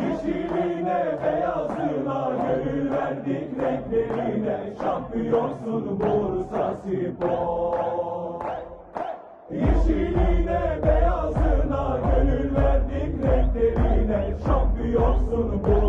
Yeşiline beyazına gönül verdik renklerine. Şampiyonsun Bursa Spor. Yeşiline beyazına gönül verdik renklerine. Şampiyonsun Bursa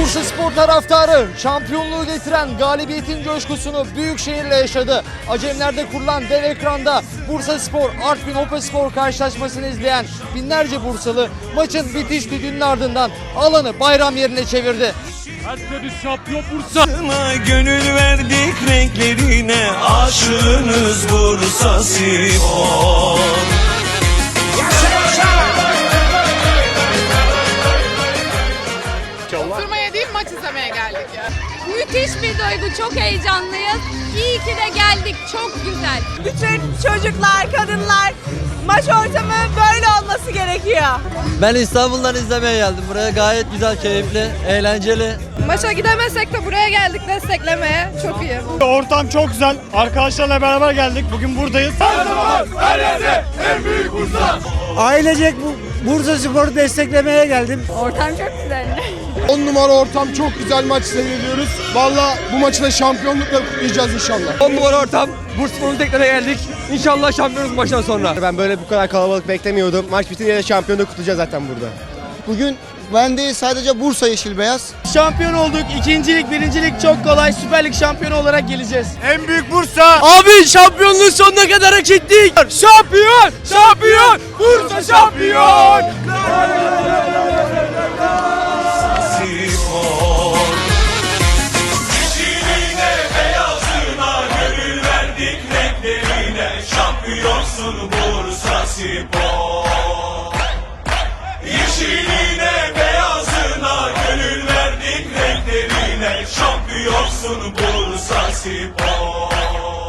Bursa Spor taraftarı şampiyonluğu getiren galibiyetin coşkusunu büyük şehirle yaşadı. Acemlerde kurulan dev ekranda Bursa Spor Artvin Hopa Spor karşılaşmasını izleyen binlerce Bursalı maçın bitiş düdüğünün ardından alanı bayram yerine çevirdi. Sana gönül verdik renklerine aşığınız Bursa Spor Müthiş bir duygu, çok heyecanlıyız. İyi ki de geldik, çok güzel. Bütün çocuklar, kadınlar maç ortamı böyle olması gerekiyor. Ben İstanbul'dan izlemeye geldim. Buraya gayet güzel, keyifli, eğlenceli. Maça gidemesek de buraya geldik desteklemeye. Çok iyi. Ortam çok güzel. Arkadaşlarla beraber geldik. Bugün buradayız. Ailecek bu Bursa Spor'u desteklemeye geldim. Ortam çok güzel. 10 numara ortam çok güzel maç seyrediyoruz. Valla bu maçı da şampiyonlukla kutlayacağız inşallah. 10 numara ortam. Bursaspor'un tekrar geldik. İnşallah şampiyonuz maçtan sonra. Ben böyle bu kadar kalabalık beklemiyordum. Maç bitince de şampiyonluğu kutlayacağız zaten burada. Bugün ben değil sadece Bursa Yeşil Beyaz. Şampiyon olduk. İkincilik, birincilik çok kolay. Süper Lig şampiyonu olarak geleceğiz. En büyük Bursa. Abi şampiyonluğun sonuna kadar hak ettik. Şampiyon! Şampiyon! Şampiyonsun Bursa Spor. Yeşiline beyazına gönül verdik renklerine Şampiyonsun Bursa Spor